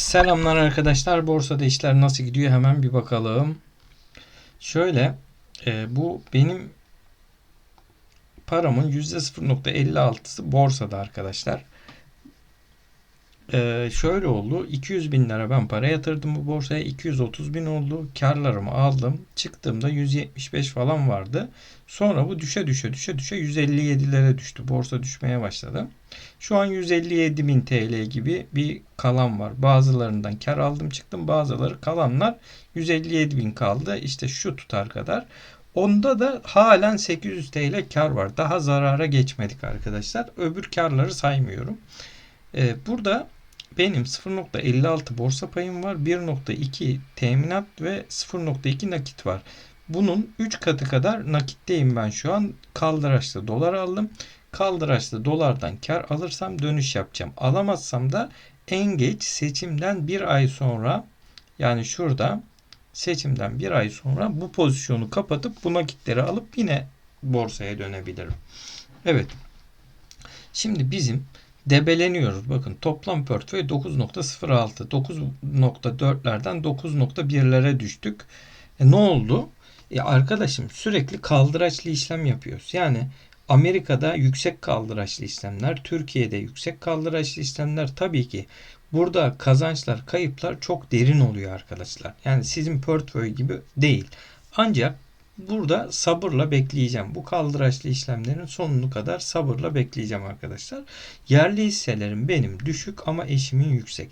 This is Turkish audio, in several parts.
Selamlar arkadaşlar. Borsada işler nasıl gidiyor hemen bir bakalım. Şöyle e, bu benim paramın %0.56'sı borsada arkadaşlar. E, şöyle oldu. 200 bin lira ben para yatırdım bu borsaya. 230 bin oldu. Karlarımı aldım. Çıktığımda 175 falan vardı. Sonra bu düşe düşe düşe düşe 157'lere düştü. Borsa düşmeye başladı. Şu an 157 bin TL gibi bir kalan var. Bazılarından kar aldım çıktım. Bazıları kalanlar 157 bin kaldı. İşte şu tutar kadar. Onda da halen 800 TL kar var. Daha zarara geçmedik arkadaşlar. Öbür karları saymıyorum. Ee, burada benim 0.56 borsa payım var. 1.2 teminat ve 0.2 nakit var. Bunun 3 katı kadar nakitteyim ben şu an. Kaldıraçlı dolar aldım. Kaldıraçlı dolardan kar alırsam dönüş yapacağım. Alamazsam da en geç seçimden bir ay sonra yani şurada seçimden bir ay sonra bu pozisyonu kapatıp bu nakitleri alıp yine borsaya dönebilirim. Evet. Şimdi bizim debeleniyoruz. Bakın toplam portföy 9.06. 9.4'lerden 9.1'lere düştük. E ne oldu? E arkadaşım sürekli kaldıraçlı işlem yapıyoruz. Yani Amerika'da yüksek kaldıraçlı işlemler, Türkiye'de yüksek kaldıraçlı işlemler tabii ki burada kazançlar, kayıplar çok derin oluyor arkadaşlar. Yani sizin portföy gibi değil. Ancak burada sabırla bekleyeceğim. Bu kaldıraçlı işlemlerin sonunu kadar sabırla bekleyeceğim arkadaşlar. Yerli hisselerim benim düşük ama eşimin yüksek.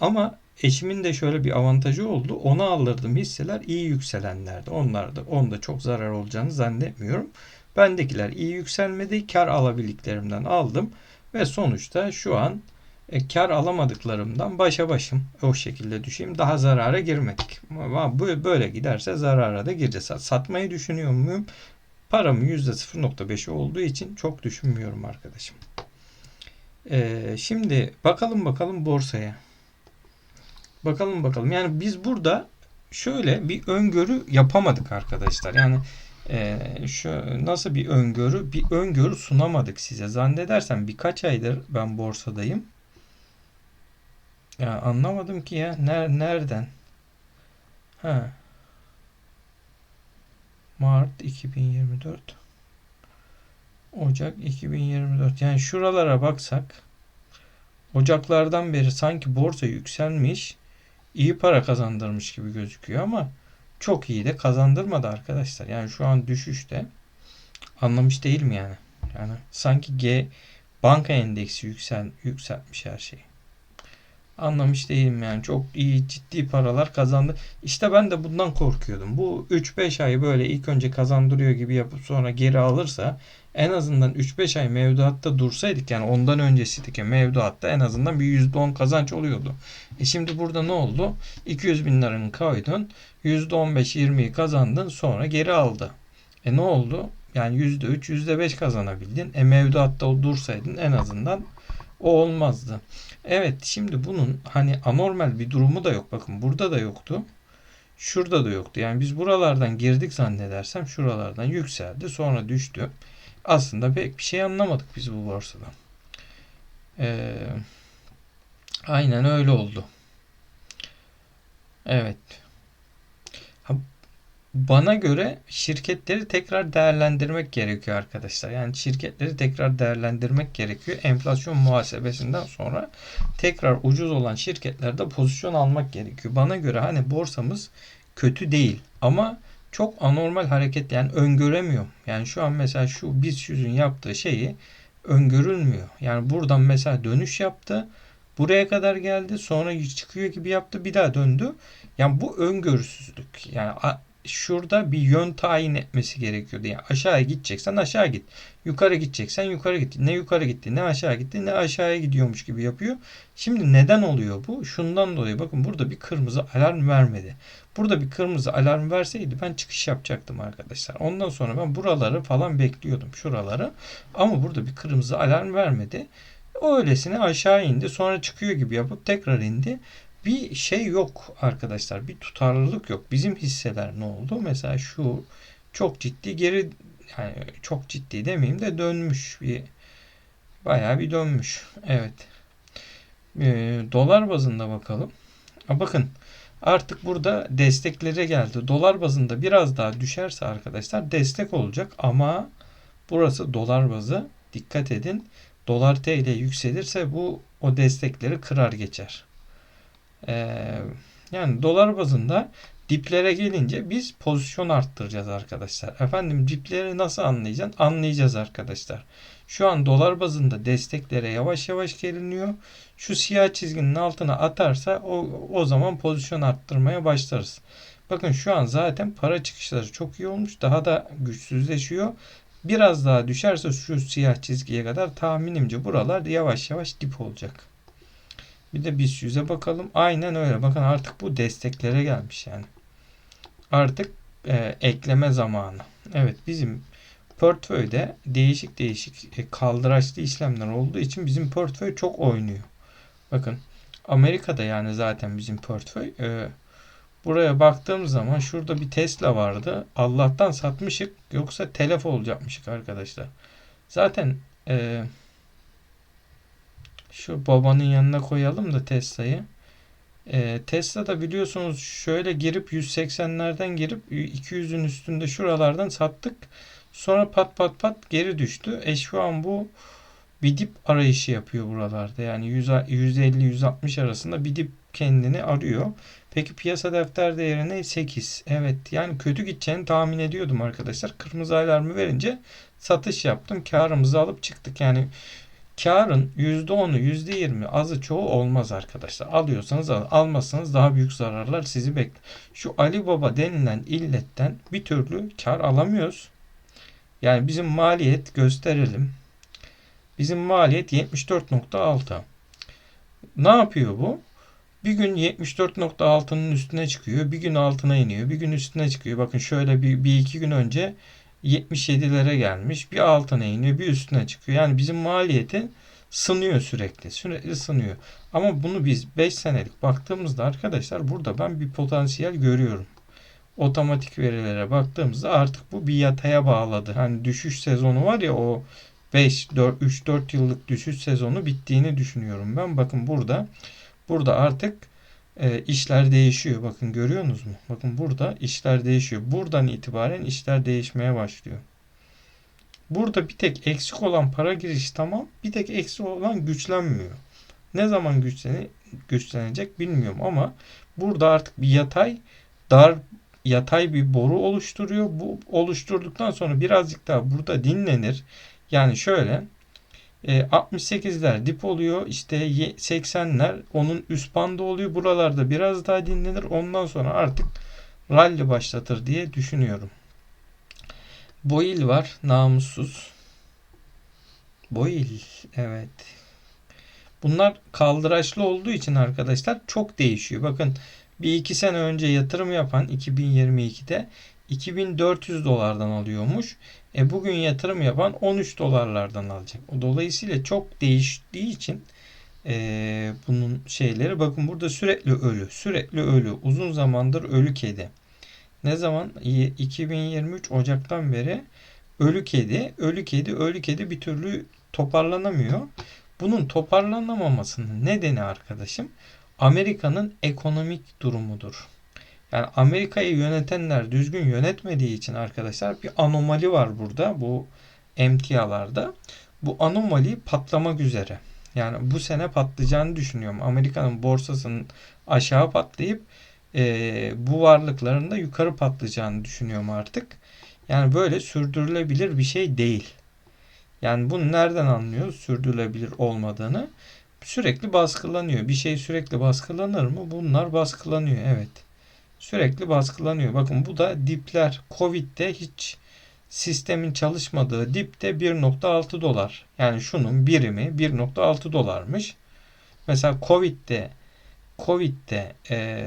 Ama eşimin de şöyle bir avantajı oldu. Ona alırdım hisseler iyi yükselenlerdi. Onlar da onda çok zarar olacağını zannetmiyorum. Bendekiler iyi yükselmedi. Kar alabildiklerimden aldım ve sonuçta şu an e, kar alamadıklarımdan başa başım o şekilde düşeyim. Daha zarara girmedik. Ama bu böyle giderse zarara da gireceğiz. Satmayı düşünüyor muyum? Paramın %0.5'i olduğu için çok düşünmüyorum arkadaşım. Ee, şimdi bakalım bakalım borsaya. Bakalım bakalım. Yani biz burada şöyle bir öngörü yapamadık arkadaşlar. Yani e, şu nasıl bir öngörü? Bir öngörü sunamadık size. Zannedersem birkaç aydır ben borsadayım. Ya anlamadım ki ya. Ner nereden? Ha. Mart 2024. Ocak 2024. Yani şuralara baksak Ocaklardan beri sanki borsa yükselmiş, iyi para kazandırmış gibi gözüküyor ama çok iyi de kazandırmadı arkadaşlar. Yani şu an düşüşte anlamış değil mi yani? Yani sanki G banka endeksi yüksel yükseltmiş her şeyi. Anlamış değilim yani. Çok iyi ciddi paralar kazandı. İşte ben de bundan korkuyordum. Bu 3-5 ay böyle ilk önce kazandırıyor gibi yapıp sonra geri alırsa en azından 3-5 ay mevduatta dursaydık yani ondan öncesiydik ya mevduatta en azından bir %10 kazanç oluyordu. E şimdi burada ne oldu? 200 bin liranın koydun %15-20'yi kazandın sonra geri aldı. E ne oldu? Yani %3, %5 kazanabildin. E mevduatta o dursaydın en azından o olmazdı. Evet şimdi bunun hani anormal bir durumu da yok. Bakın burada da yoktu. Şurada da yoktu. Yani biz buralardan girdik zannedersem şuralardan yükseldi sonra düştü. Aslında pek bir şey anlamadık biz bu borsadan. Ee, aynen öyle oldu. Evet. Bana göre şirketleri tekrar değerlendirmek gerekiyor arkadaşlar. Yani şirketleri tekrar değerlendirmek gerekiyor. Enflasyon muhasebesinden sonra tekrar ucuz olan şirketlerde pozisyon almak gerekiyor. Bana göre hani borsamız kötü değil ama çok anormal hareket yani öngöremiyorum. Yani şu an mesela şu BIST 100'ün yaptığı şeyi öngörülmüyor. Yani buradan mesela dönüş yaptı. Buraya kadar geldi. Sonra çıkıyor gibi yaptı. Bir daha döndü. Yani bu öngörüsüzlük. Yani şurada bir yön tayin etmesi gerekiyordu. Yani aşağıya gideceksen aşağı git. Yukarı gideceksen yukarı git. Ne yukarı gitti ne aşağı gitti ne aşağıya gidiyormuş gibi yapıyor. Şimdi neden oluyor bu? Şundan dolayı bakın burada bir kırmızı alarm vermedi. Burada bir kırmızı alarm verseydi ben çıkış yapacaktım arkadaşlar. Ondan sonra ben buraları falan bekliyordum şuraları. Ama burada bir kırmızı alarm vermedi. Öylesine aşağı indi sonra çıkıyor gibi yapıp tekrar indi bir şey yok arkadaşlar. Bir tutarlılık yok. Bizim hisseler ne oldu? Mesela şu çok ciddi geri yani çok ciddi demeyeyim de dönmüş bir bayağı bir dönmüş. Evet. E, dolar bazında bakalım. Ha, bakın artık burada desteklere geldi. Dolar bazında biraz daha düşerse arkadaşlar destek olacak ama burası dolar bazı. Dikkat edin. Dolar TL yükselirse bu o destekleri kırar geçer. Ee, yani dolar bazında diplere gelince biz pozisyon arttıracağız arkadaşlar. Efendim dipleri nasıl anlayacaksın? Anlayacağız arkadaşlar. Şu an dolar bazında desteklere yavaş yavaş geliniyor. Şu siyah çizginin altına atarsa o, o zaman pozisyon arttırmaya başlarız. Bakın şu an zaten para çıkışları çok iyi olmuş. Daha da güçsüzleşiyor. Biraz daha düşerse şu siyah çizgiye kadar tahminimce buralar yavaş yavaş dip olacak. Bir de biz yüze bakalım. Aynen öyle. Bakın artık bu desteklere gelmiş yani. Artık e, ekleme zamanı. Evet bizim portföyde değişik değişik e, kaldıraçlı işlemler olduğu için bizim portföy çok oynuyor. Bakın Amerika'da yani zaten bizim portföy. E, buraya baktığımız zaman şurada bir Tesla vardı. Allah'tan satmışık yoksa telef olacakmışık arkadaşlar. Zaten e, şu babanın yanına koyalım da Tesla'yı. E, Tesla'da biliyorsunuz şöyle girip 180'lerden girip 200'ün üstünde şuralardan sattık. Sonra pat pat pat geri düştü. E şu an bu bir dip arayışı yapıyor buralarda. Yani 150-160 arasında bir dip kendini arıyor. Peki piyasa defter değeri ne? 8. Evet yani kötü gideceğini tahmin ediyordum arkadaşlar. Kırmızı alarmı verince satış yaptım. Karımızı alıp çıktık. Yani karın %10'u %20 azı çoğu olmaz arkadaşlar. Alıyorsanız alın. Almazsanız daha büyük zararlar sizi bekler. Şu Ali Baba denilen illetten bir türlü kar alamıyoruz. Yani bizim maliyet gösterelim. Bizim maliyet 74.6. Ne yapıyor bu? Bir gün 74.6'nın üstüne çıkıyor. Bir gün altına iniyor. Bir gün üstüne çıkıyor. Bakın şöyle bir, bir iki gün önce 77'lere gelmiş. Bir altına iniyor. Bir üstüne çıkıyor. Yani bizim maliyeti sınıyor sürekli. Sürekli sınıyor. Ama bunu biz 5 senelik baktığımızda arkadaşlar burada ben bir potansiyel görüyorum otomatik verilere baktığımızda artık bu bir yataya bağladı. Hani düşüş sezonu var ya o 5 4 3 4 yıllık düşüş sezonu bittiğini düşünüyorum ben. Bakın burada burada artık e, işler değişiyor. Bakın görüyorsunuz mu? Bakın burada işler değişiyor. Buradan itibaren işler değişmeye başlıyor. Burada bir tek eksik olan para girişi tamam. Bir tek eksik olan güçlenmiyor. Ne zaman güçlene, güçlenecek bilmiyorum ama burada artık bir yatay dar yatay bir boru oluşturuyor. Bu oluşturduktan sonra birazcık daha burada dinlenir. Yani şöyle 68'ler e, dip oluyor. İşte 80'ler onun üst bandı oluyor. Buralarda biraz daha dinlenir. Ondan sonra artık rally başlatır diye düşünüyorum. Boil var. Namussuz. Boil. Evet. Bunlar kaldıraçlı olduğu için arkadaşlar çok değişiyor. Bakın bir iki sene önce yatırım yapan 2022'de 2400 dolardan alıyormuş. E bugün yatırım yapan 13 dolarlardan alacak. Dolayısıyla çok değiştiği için e, bunun şeyleri bakın burada sürekli ölü, sürekli ölü, uzun zamandır ölü kedi. Ne zaman? 2023 Ocak'tan beri ölü kedi, ölü kedi, ölü kedi bir türlü toparlanamıyor. Bunun toparlanamamasının nedeni arkadaşım Amerika'nın ekonomik durumudur. Yani Amerika'yı yönetenler düzgün yönetmediği için arkadaşlar bir anomali var burada bu emtialarda. Bu anomali patlamak üzere. Yani bu sene patlayacağını düşünüyorum. Amerika'nın borsasının aşağı patlayıp e, bu varlıkların da yukarı patlayacağını düşünüyorum artık. Yani böyle sürdürülebilir bir şey değil. Yani bunu nereden anlıyoruz sürdürülebilir olmadığını? sürekli baskılanıyor. Bir şey sürekli baskılanır mı? Bunlar baskılanıyor. Evet. Sürekli baskılanıyor. Bakın bu da dipler. Covid'de hiç sistemin çalışmadığı dipte 1.6 dolar. Yani şunun birimi 1.6 dolarmış. Mesela Covid'de Covid'de e,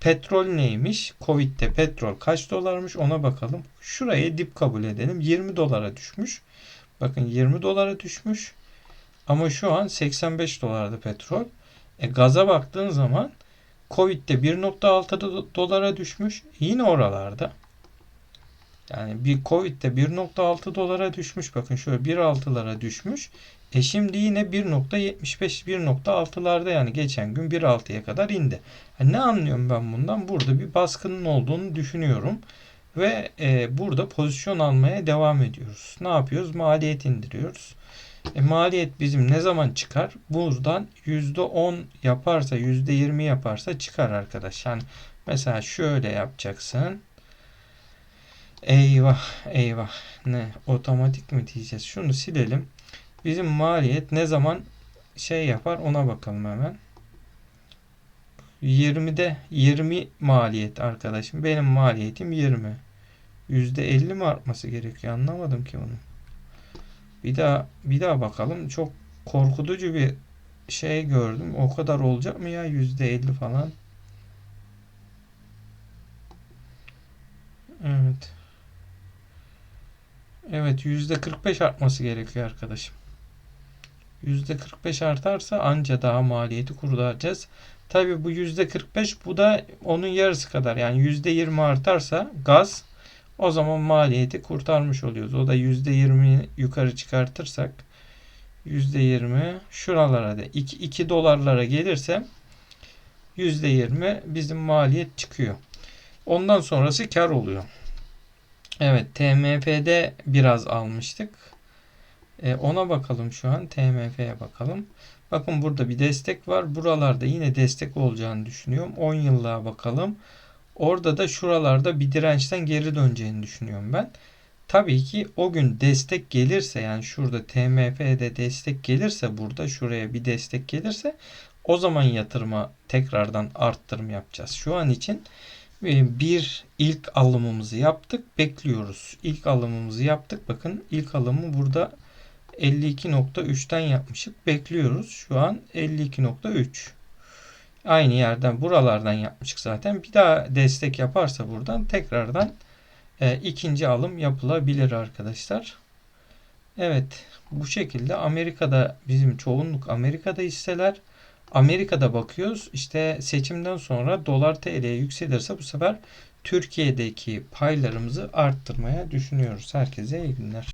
petrol neymiş? Covid'de petrol kaç dolarmış ona bakalım. Şurayı dip kabul edelim. 20 dolara düşmüş. Bakın 20 dolara düşmüş. Ama şu an 85 dolardı petrol. E, gaza baktığın zaman Covid'de 1.6 dolara düşmüş. Yine oralarda. Yani bir Covid'de 1.6 dolara düşmüş. Bakın şöyle 1.6'lara düşmüş. E şimdi yine 1.75 1.6'larda yani geçen gün 1.6'ya kadar indi. Ha, ne anlıyorum ben bundan? Burada bir baskının olduğunu düşünüyorum. Ve e, burada pozisyon almaya devam ediyoruz. Ne yapıyoruz? Maliyet indiriyoruz. E, maliyet bizim ne zaman çıkar? Buradan %10 yaparsa, %20 yaparsa çıkar arkadaş. Yani mesela şöyle yapacaksın. Eyvah, eyvah. Ne? Otomatik mi diyeceğiz? Şunu silelim. Bizim maliyet ne zaman şey yapar ona bakalım hemen. 20'de 20 maliyet arkadaşım. Benim maliyetim 20. %50 mi artması gerekiyor? Anlamadım ki bunu. Bir daha bir daha bakalım. Çok korkutucu bir şey gördüm. O kadar olacak mı ya? %50 falan. Evet. Evet %45 artması gerekiyor arkadaşım. %45 artarsa anca daha maliyeti kurtaracağız. Tabi bu %45 bu da onun yarısı kadar. Yani %20 artarsa gaz o zaman maliyeti kurtarmış oluyoruz. O da %20 yukarı çıkartırsak %20 şuralara da 2, 2 dolarlara gelirse %20 bizim maliyet çıkıyor. Ondan sonrası kar oluyor. Evet TMF'de biraz almıştık. E, ona bakalım şu an. TMF'ye bakalım. Bakın burada bir destek var. Buralarda yine destek olacağını düşünüyorum. 10 yıllığa bakalım. Orada da şuralarda bir dirençten geri döneceğini düşünüyorum ben. Tabii ki o gün destek gelirse yani şurada TMF'de destek gelirse burada şuraya bir destek gelirse o zaman yatırıma tekrardan arttırım yapacağız. Şu an için e, bir ilk alımımızı yaptık. Bekliyoruz. İlk alımımızı yaptık. Bakın ilk alımı burada 52.3'ten yapmışık. Bekliyoruz. Şu an 52.3. Aynı yerden buralardan yapmışık zaten. Bir daha destek yaparsa buradan tekrardan e, ikinci alım yapılabilir arkadaşlar. Evet bu şekilde Amerika'da bizim çoğunluk Amerika'da hisseler. Amerika'da bakıyoruz. İşte seçimden sonra dolar TL'ye yükselirse bu sefer Türkiye'deki paylarımızı arttırmaya düşünüyoruz. Herkese iyi günler.